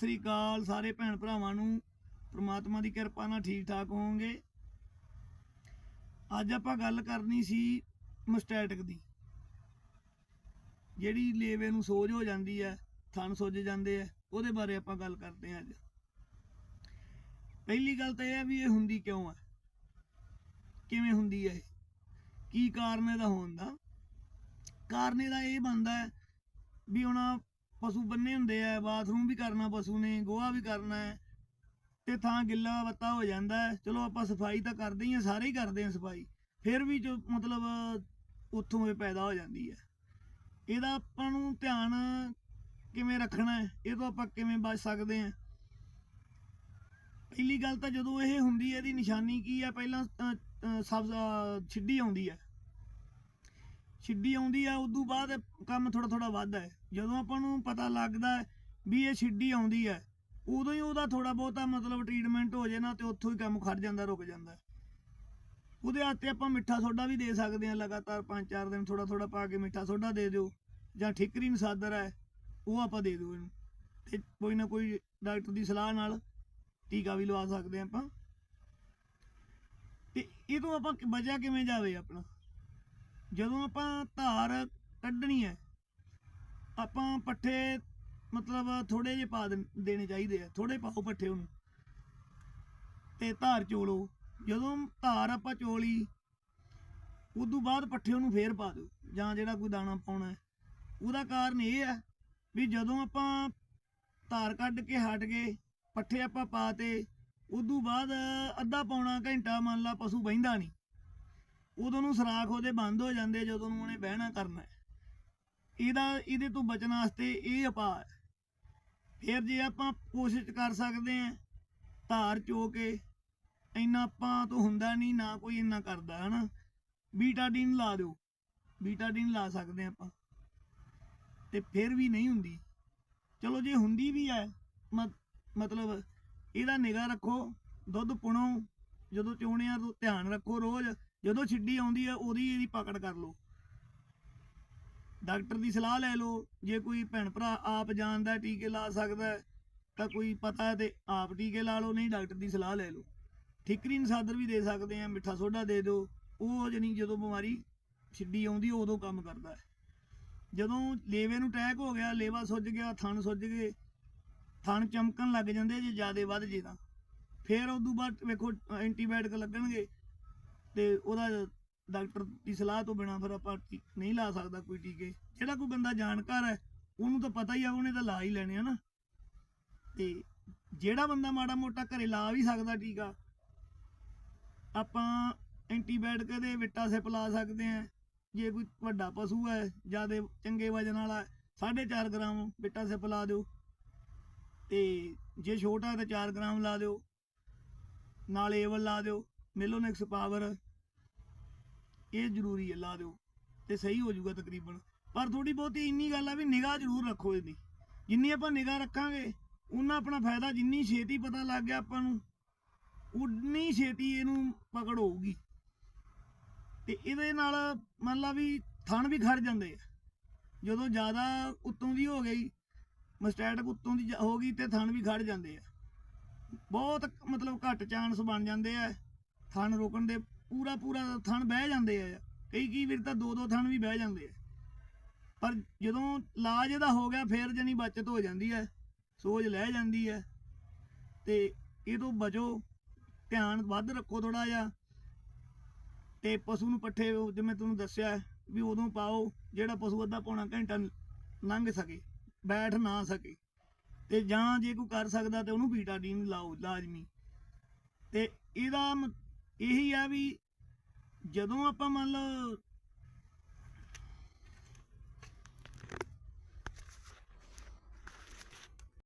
ਸ੍ਰੀ ਅਕਾਲ ਸਾਰੇ ਭੈਣ ਭਰਾਵਾਂ ਨੂੰ। ਪ੍ਰਮਾਤਮਾ ਦੀ ਕਿਰਪਾ ਨਾਲ ਠੀਕ ਠਾਕ ਹੋਵੋਗੇ। ਅੱਜ ਆਪਾਂ ਗੱਲ ਕਰਨੀ ਸੀ ਮਸਟੈਟਿਕ ਦੀ। ਜਿਹੜੀ ਲੇਵੇ ਨੂੰ ਸੋਜ ਹੋ ਜਾਂਦੀ ਹੈ, ਥਣ ਸੁੱਜ ਜਾਂਦੇ ਆ ਉਹਦੇ ਬਾਰੇ ਆਪਾਂ ਗੱਲ ਕਰਦੇ ਹਾਂ ਅੱਜ। ਪਹਿਲੀ ਗੱਲ ਤਾਂ ਇਹ ਹੈ ਵੀ ਇਹ ਹੁੰਦੀ ਕਿਉਂ ਹੈ? ਕਿਵੇਂ ਹੁੰਦੀ ਹੈ ਇਹ? ਕੀ ਕਾਰਨ ਇਹਦਾ ਹੋਣ ਦਾ? ਕਾਰਨ ਇਹਦਾ ਇਹ ਬਣਦਾ ਹੈ ਵੀ ਹੁਣ ਪਸ਼ੂ ਬੰਨੇ ਹੁੰਦੇ ਆ ਬਾਥਰੂਮ ਵੀ ਕਰਨਾ ਪਸ਼ੂ ਨੇ ਗੋਹਾ ਵੀ ਕਰਨਾ ਹੈ ਤੇ ਥਾਂ ਗਿੱਲਾ ਵੱਤਾ ਹੋ ਜਾਂਦਾ ਹੈ। ਚਲੋ ਆਪਾਂ ਸਫ਼ਾਈ ਤਾਂ ਕਰਦੇ ਹੀ ਆ ਸਾਰੇ ਹੀ ਕਰਦੇ ਆ ਸਫ਼ਾਈ। ਫਿਰ ਵੀ ਜੋ ਮਤਲਬ ਉੱਥੋਂ ਇਹ ਪੈਦਾ ਹੋ ਜਾਂਦੀ ਹੈ। ਇਹਦਾ ਆਪਾਂ ਨੂੰ ਧਿਆਨ ਕਿਵੇਂ ਰੱਖਣਾ ਹੈ ਇਹ ਤੋਂ ਆਪਾਂ ਕਿਵੇਂ ਬਚ ਸਕਦੇ ਹਾਂ। ਪਹਿਲੀ ਗੱਲ ਤਾਂ ਜਦੋਂ ਇਹ ਹੁੰਦੀ ਹੈ ਇਹਦੀ ਨਿਸ਼ਾਨੀ ਕੀ ਹੈ? ਪਹਿਲਾਂ ਅ, ਸਬਜ਼ ਛਿੱਡੀ ਆਉਂਦੀ ਹੈ। ਛਿੱਡੀ ਆਉਂਦੀ ਹੈ ਉਦੋਂ ਬਾਅਦ ਕੰਮ ਥੋੜਾ ਥੋੜਾ ਵੱਧਦਾ ਹੈ। ਜਦੋਂ ਆਪਾਂ ਨੂੰ ਪਤਾ ਲੱਗਦਾ ਵੀ ਇਹ ਛਿੱਡੀ ਆਉਂਦੀ ਹੈ, ਉਦੋਂ ਹੀ ਉਹਦਾ ਥੋੜਾ ਬਹੁਤਾ ਮਤਲਬ ਟ੍ਰੀਟਮੈਂਟ ਹੋ ਜੇ ਨਾ ਤੇ ਉੱਥੋਂ ਹੀ ਕੰਮ ਖੜ ਜਾਂਦਾ, ਰੁਕ ਜਾਂਦਾ। ਉਹਦੇ ਹੱਥੇ ਆਪਾਂ ਮਿੱਠਾ ਸੋਡਾ ਵੀ ਦੇ ਸਕਦੇ ਹਾਂ, ਲਗਾਤਾਰ 5-4 ਦਿਨ ਥੋੜਾ ਥੋੜਾ ਪਾ ਕੇ ਮਿੱਠਾ ਸੋਡਾ ਦੇ ਦਿਓ, ਜਾਂ ਠਿਕਰੀ ਨਸਾਦਰ ਹੈ, ਉਹ ਆਪਾਂ ਦੇ ਦਿਓ ਇਹਨੂੰ। ਤੇ ਕੋਈ ਨਾ ਕੋਈ ਡਾਕਟਰ ਦੀ ਸਲਾਹ ਨਾਲ ਟੀਕਾ ਵੀ ਲਵਾ ਸਕਦੇ ਹਾਂ ਆਪਾਂ। ਤੇ ਇਹ ਤੋਂ ਆਪਾਂ ਬਚਿਆ ਕਿਵੇਂ ਜਾਵੇ ਆਪਣਾ? ਜਦੋਂ ਆਪਾਂ ਧਾਰ ਕੱਢਣੀ ਹੈ, ਆਪਾਂ ਪੱਠੇ ਮਤਲਬ ਥੋੜੇ ਜਿਹੇ ਪਾ ਦੇਣੇ ਚਾਹੀਦੇ ਆ ਥੋੜੇ ਪਾਓ ਪੱਠੇ ਉਹਨੂੰ ਤੇ ਧਾਰ ਚੋਲੋ। ਜਦੋਂ ਧਾਰ ਆਪਾਂ ਚੋਲੀ, ਉਦੋਂ ਬਾਅਦ ਪੱਠੇ ਉਹਨੂੰ ਫੇਰ ਪਾ ਦਿਓ, ਜਾਂ ਜਿਹੜਾ ਕੋਈ ਦਾਣਾ ਪਾਉਣਾ ਉਹਦਾ ਕਾਰਨ ਇਹ ਹੈ ਵੀ ਜਦੋਂ ਆਪਾਂ ਧਾਰ ਕੱਢ ਕੇ ਹਟ ਗਏ, ਪੱਠੇ ਆਪਾਂ ਪਾਤੇ ਉਦੋਂ ਬਾਅਦ ਅੱਧਾ ਪੌਣਾ ਘੰਟਾ ਮੰਨ ਲਾ ਪਸ਼ੂ ਬਹਿੰਦਾ ਨਹੀਂ। ਉਦੋਂ ਨੂੰ ਸਰਾਖ ਉਹਦੇ ਬੰਦ ਹੋ ਜਾਂਦੇ ਜਦੋਂ ਨੂੰ ਉਹਨੇ ਬਹਿਣਾ ਕਰਨਾ ਇਹਦਾ, ਇਹਦੇ ਤੋਂ ਬਚਣ ਵਾਸਤੇ ਇਹ ਉਪਾਅ ਫਿਰ ਜੇ ਆਪਾਂ ਕੋਸ਼ਿਸ਼ ਕਰ ਸਕਦੇ ਹਾਂ ਧਾਰ ਚੋ ਕੇ, ਇੰਨਾ ਆਪਾਂ ਤੋਂ ਹੁੰਦਾ ਨਹੀਂ, ਨਾ ਕੋਈ ਇੰਨਾ ਕਰਦਾ, ਹਨਾ? ਬੀਟਾਡੀਨ ਲਾ ਦਿਓ। ਬੀਟਾਡੀਨ ਲਾ ਸਕਦੇ ਹਾਂ ਆਪਾਂ। ਤੇ ਫਿਰ ਵੀ ਨਹੀਂ ਹੁੰਦੀ। ਚਲੋ ਜੇ ਹੁੰਦੀ ਵੀ ਹੈ ਮਤਲਬ ਇਹਦਾ ਨਿਗਾਹ ਰੱਖੋ, ਦੁੱਧ ਪੁਣੋ, ਜਦੋਂ ਚੋਣੇ ਤੋਂ ਧਿਆਨ ਰੱਖੋ ਰੋਜ਼। ਜਦੋਂ ਛਿੱਡੀ ਆਉਂਦੀ ਹੈ ਉਹਦੀ ਇਹਦੀ ਪਕੜ ਕਰ ਲਓ। ਡਾਕਟਰ ਦੀ ਸਲਾਹ ਲੈ ਲਓ, ਜੇ ਕੋਈ ਭੈਣ ਭਰਾ ਆਪ ਜਾਣਦਾ, ਟੀਕੇ ਲਾ ਸਕਦਾ ਤਾਂ ਕੋਈ ਪਤਾ ਹੈ ਤੇ ਆਪ ਟੀਕੇ ਲਾ ਲਓ, ਨਹੀਂ ਡਾਕਟਰ ਦੀ ਸਲਾਹ ਲੈ ਲਓ। ਠਿਕਰੀ ਨਸਾਦਰ ਵੀ ਦੇ ਸਕਦੇ ਆ, ਮਿੱਠਾ ਸੋਡਾ ਦੇ ਦਿਓ। ਉਹ ਜਣੀ ਜਦੋਂ ਬਿਮਾਰੀ ਛਿੱਡੀ ਆਉਂਦੀ, ਉਦੋਂ ਕੰਮ ਕਰਦਾ ਹੈ। ਜਦੋਂ ਲੇਵੇ ਨੂੰ ਅਟੈਕ ਹੋ ਗਿਆ, ਲੇਵਾ ਸੁੱਜ ਗਿਆ, ਥਣ ਸੁੱਜ ਗਏ, ਥਣ ਚਮਕਣ ਲੱਗ ਜਾਂਦੇ ਜੇ ਜ਼ਿਆਦਾ ਵੱਧ ਜੇ ਤਾਂ। ਫਿਰ ਉਦੋਂ ਬਾਅਦ ਵੇਖੋ, ਐਂਟੀਬਾਇਓਟਿਕ ਲੱਗਣਗੇ। ਤੇ ਉਹਦਾ ਡਾਕਟਰ ਦੀ ਸਲਾਹ ਤੋਂ ਬਿਨਾ ਫਿਰ ਆਪਾਂ ਨਹੀਂ ਲਾ ਸਕਦਾ ਕੋਈ ਟੀਕੇ। ਜਿਹੜਾ ਕੋਈ ਬੰਦਾ ਜਾਣਕਾਰ ਹੈ, ਉਹਨੂੰ ਤਾਂ ਪਤਾ ਹੀ ਆ, ਉਹਨੇ ਤਾਂ ਲਾ ਹੀ ਲੈਣੇ ਆ ਨਾ। ਤੇ ਜਿਹੜਾ ਬੰਦਾ ਮਾੜਾ ਮੋਟਾ ਘਰੇ ਲਾ ਵੀ ਸਕਦਾ ਟੀਕਾ, ਆਪਾਂ ਐਂਟੀਬਾਇਓਟਿਕ ਦੇ ਵਿਟਾ ਸਿਪ ਲਾ ਸਕਦੇ ਆ। ਜੇ ਕੋਈ ਵੱਡਾ ਪਸ਼ੂ ਹੈ, ਜਿਆਦੇ ਚੰਗੇ ਵਜਨ ਵਾਲਾ 4.5 ਗ੍ਰਾਮ ਵਿਟਾ ਸਿਪ ਲਾ ਦਿਓ। ਤੇ ਜੇ ਛੋਟਾ ਤਾਂ 4 ਗ੍ਰਾਮ ਲਾ ਦਿਓ। ਨਾਲ ਏਵਲ ਲਾ ਦਿਓ। Milonex power. ਇਹ ਜ਼ਰੂਰੀ ਹੈ, ਲਾ ਦਿਓ। ਤੇ ਸਹੀ ਹੋ ਜਾਊਗਾ ਤਕਰੀਬਨ। ਪਰ ਥੋੜੀ ਬਹੁਤੀ ਇੰਨੀ ਗੱਲ ਆ ਵੀ ਨਿਗਾਹ ਜ਼ਰੂਰ ਰੱਖੋ ਇਹਦੀ। ਜਿੰਨੀ ਆਪਾਂ ਨਿਗਾਹ ਰੱਖਾਂਗੇ ਉਹਨਾਂ ਆਪਣਾ ਫਾਇਦਾ ਜਿੰਨੀ ਛੇਤੀ ਪਤਾ ਲੱਗ ਗਿਆ ਆਪਾਂ ਨੂੰ ਉਨੀ ਛੇਤੀ ਇਹਨੂੰ ਪਕੜ ਹੋਊਗੀ। ਤੇ ਇਹਦੇ ਨਾਲ ਮੰਨ ਲਾ ਵੀ ਥਣ ਵੀ ਖੜ ਜਾਂਦੇ ਆ। ਜਦੋਂ ਜ਼ਿਆਦਾ ਉੱਤੋਂ ਦੀ ਹੋ ਗਈ, ਮਸਟੈਟਿਕ ਉੱਤੋਂ ਦੀ ਹੋ ਗਈ ਤੇ ਥਣ ਵੀ ਖੜ ਜਾਂਦੇ ਆ। ਬਹੁਤ ਮਤਲਬ ਘੱਟ ਚਾਂਸ ਬਣ ਜਾਂਦੇ ਆ। ਥਣ ਰੋਕਣ ਦੇ ਪੂਰਾ ਪੂਰਾ ਥਣ ਬਹਿ ਜਾਂਦੇ ਆ। ਕਈ ਕਈ ਵਾਰ ਤਾਂ ਦੋ ਦੋ ਥਣ ਵੀ ਬਹਿ ਜਾਂਦੇ ਆ। ਪਰ ਜਦੋਂ ਲਾਜ ਇਹਦਾ ਹੋ ਗਿਆ, ਫੇਰ ਜਣੀ ਬਚਤ ਹੋ ਜਾਂਦੀ ਹੈ ਸੋਜ ਲੈ ਜਾਂਦੀ ਹੈ ਤੇ ਇਹ ਤੋਂ ਬਚੋ, ਧਿਆਨ ਵੱਧ ਰੱਖੋ ਥੋੜਾ ਜਿਹਾ। ਤੇ ਪਸ਼ੂ ਨੂੰ ਪੱਠੇ, ਜਿਵੇਂ ਤੁਹਾਨੂੰ ਦੱਸਿਆ, ਵੀ ਉਦੋਂ ਪਾਓ, ਜਿਹੜਾ ਪਸ਼ੂ ਅੱਧਾ ਪੌਣਾ ਘੰਟਾ ਲੰਘ ਸਕੇ, ਬੈਠ ਨਾ ਸਕੇ। ਤੇ ਜਾਂ ਜੇ ਕੋਈ ਕਰ ਸਕਦਾ ਤੇ ਉਹਨੂੰ ਬੀਟਾਡੀਨ ਲਾਓ, ਲਾਜ਼ਮੀ। ਤੇ ਇਹਦਾ ਇਹੀ ਆ ਵੀ ਜਦੋਂ ਆਪਾਂ ਮੰਨ ਲਓ